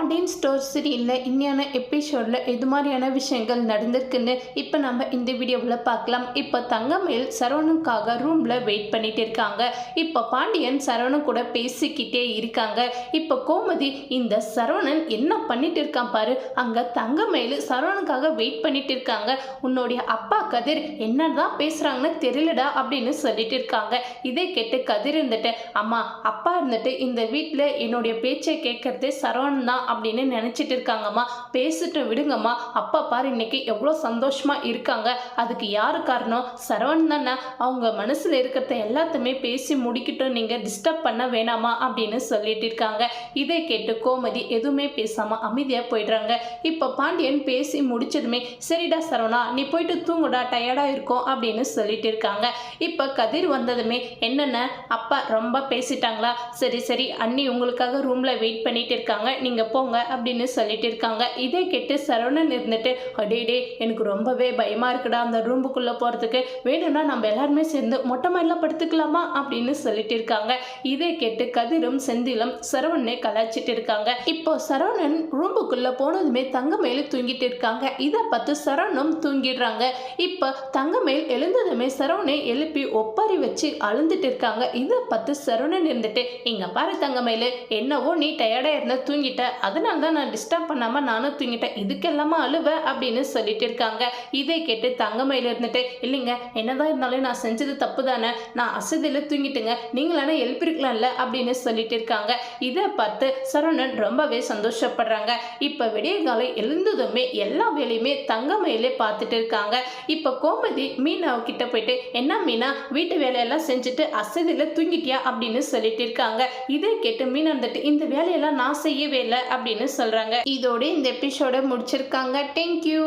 Pandian store சீரியலில் இன்னையான எபிசோடில் எது மாதிரியான விஷயங்கள் நடந்திருக்குன்னு இப்போ நம்ம இந்த வீடியோவில் பார்க்கலாம். இப்போ தங்கமேல் சரவணுக்காக ரூமில் வெயிட் பண்ணிட்டு இருக்காங்க. இப்போ பாண்டியன் சரவணன் கூட பேசிக்கிட்டே இருக்காங்க. இப்போ கோமதி இந்த சரவணன் என்ன பண்ணிட்டு இருக்கான் பாரு? அங்கே தங்கமேல் சரவணுக்காக வெயிட் பண்ணிட்டு இருக்காங்க. உன்னுடைய அப்பா கதிர் என்னதான் பேசுகிறாங்கன்னு தெரியலடா அப்படின்னு சொல்லிட்டு இருக்காங்க. இதை கேட்டு கதிர் இருந்துட்டு அம்மா அப்பா இருந்துட்டு இந்த வீட்டில் என்னுடைய பேச்சை கேட்கறதே சரவணன் தான் அப்படின்னு நினச்சிட்டு இருக்காங்கம்மா. பேசிட்டு விடுங்கம்மா. அப்பா பாரு இன்னைக்கு எவ்வளோ சந்தோஷமா இருக்காங்க. அதுக்கு யார் காரணம்? சரவணன் தானே அவங்க மனசில் இருக்கிறத எல்லாத்தையுமே பேசி முடிக்கட்டும் நீங்கள் டிஸ்டர்ப் பண்ண வேணாமா? அப்படின்னு சொல்லிட்டு இருக்காங்க. இதை கேட்டு கோமதி எதுவுமே பேசாமல் அமைதியாக போயிடுறாங்க. இப்போ பாண்டியன் பேசி முடிச்சதுமே சரிடா சரவணா நீ போயிட்டு தூங்குடா. டயர்டாக இருக்கும் அப்படின்னு சொல்லிட்டு இருக்காங்க இப்போ கதிர் வந்ததுமே என்னென்ன? அப்பா ரொம்ப பேசிட்டாங்களா? சரி சரி அண்ணி உங்களுக்காக ரூமில் வெயிட் பண்ணிட்டு இருக்காங்க நீங்கள் போங்க அப்படின்னு சொல்லிட்டு இருக்காங்க இதை கேட்டு சரவணன் இருந்துட்டு அடேடே எனக்கு ரொம்பவே பயமாக இருக்குடா அந்த ரூமுக்குள்ளே போகிறதுக்கு வேணும்னா நம்ம எல்லாருமே சேர்ந்து மொட்டை மாதிரிலாம் படுத்துக்கலாமா அப்படின்னு சொல்லிட்டு இருக்காங்க இதை கேட்டு கதிரும் செந்திலும் சரவணனை கலாய்ச்சிட்டு இருக்காங்க இப்போ சரவணன் ரூமுக்குள்ளே போனதுமே தங்கமேலு தூங்கிட்டு இருக்காங்க இதை பார்த்து சரவணம் தூங்கிடுறாங்க. இப்போ தங்கமேல் எழுந்ததுமே சரவணை எழுப்பி ஒப்பாரி வச்சு அழுந்துட்டு இருக்காங்க. இதை பார்த்து சரவணன் இருந்துட்டு இங்க பாரு தங்கமேலு என்னவோ நீ டயர்டாக இருந்த தூங்கிட்ட. அதனால தான் நான் டிஸ்டர்ப் பண்ணாமல் நானும் தூங்கிட்டேன். இதுக்கெல்லாமா அழுவ? அப்படின்னு சொல்லிட்டு இருக்காங்க. இதை கேட்டு தங்கமயில் இருந்துட்டு இல்லைங்க என்னதான் இருந்தாலும் நான் செஞ்சது தப்பு தானே நான் அசதியில் தூங்கிட்டுங்க. நீங்களான எழுப்பிருக்கலாம்ல அப்படின்னு சொல்லிட்டு இருக்காங்க. இதை பார்த்து சரவணன் ரொம்பவே சந்தோஷப்படுறாங்க. இப்போ விடிய காலை எழுந்ததுமே எல்லா வேலையுமே தங்கமயிலே பார்த்துட்டு இருக்காங்க. இப்போ கோமதி மீனா கிட்ட போயிட்டு என்ன மீனா வீட்டு வேலையெல்லாம் செஞ்சுட்டு அசதியில் தூங்கிட்டியா? அப்படின்னு சொல்லிட்டு இருக்காங்க. இதை கேட்டு மீனா வந்துட்டு இந்த வேலையெல்லாம் நான் செய்யவே இல்லை அப்படின்னு சொல்றாங்க. இதோட இந்த எபிசோட முடிச்சிருக்காங்க. தேங்க்யூ